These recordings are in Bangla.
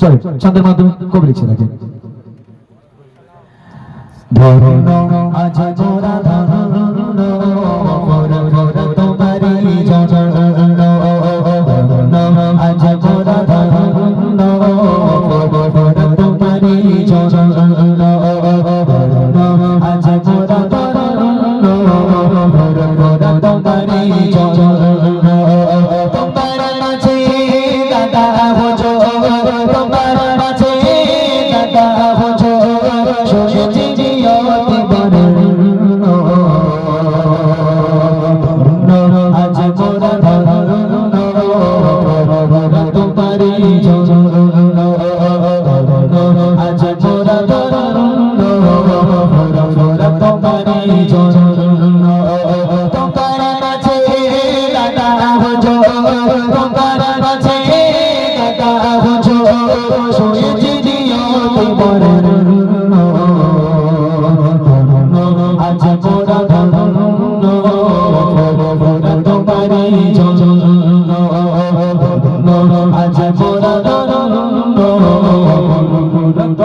চলে ছন্দের মাধ্যমে কবি লিখছে দেখেন ধরুন আজ মোরা ধরুন মোর মোর তোমারি জনন ধরুন আজ মোরা ধরুন মোর মোর তোমারি জনন ধরুন আজ মোরা ধরুন মোর মোর তোমারি জনন শুনেছি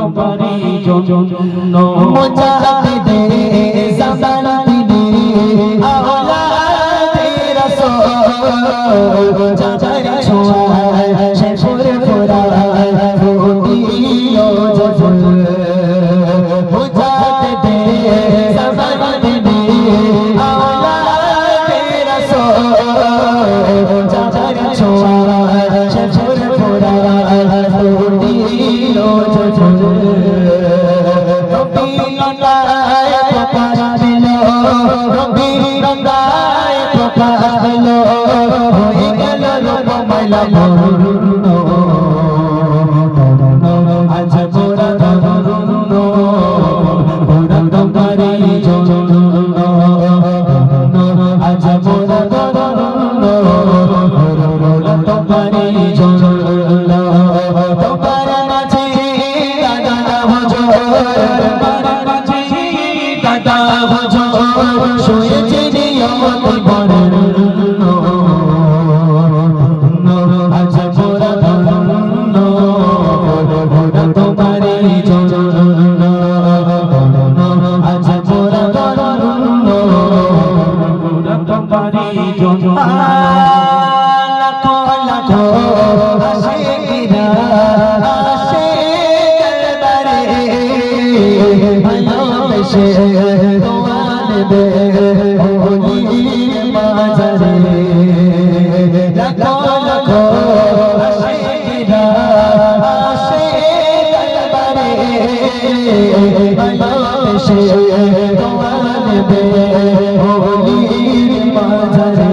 তোমারি জনন মুজাহিদে জামানাতিনে আওলাদে রাসূল চাচার ছোঁয়ায় শেফুরে ফুরায় ফুটিও জফুল মুজাহিদে জামানাতিনে আওলাদে রাসূল বরুণ আজ মোরা ধরুন মোরা তোমারি জনন আজ মোরা ধরুন মোরা তোমারি জনন তোমার মাঝে দাদা ভজো তোমার মাঝে দাদা ভজো শুয়েছে নিয়মতি ভালোবেসে তোমার দে মাঝারে লাখো লাখো আশিকিরা আশিক দরবারে ভালোবেসে তোমার দে মাঝারে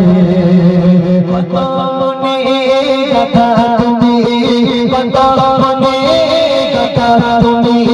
কত মনে কথা তুমি কত মনে কথা তুমি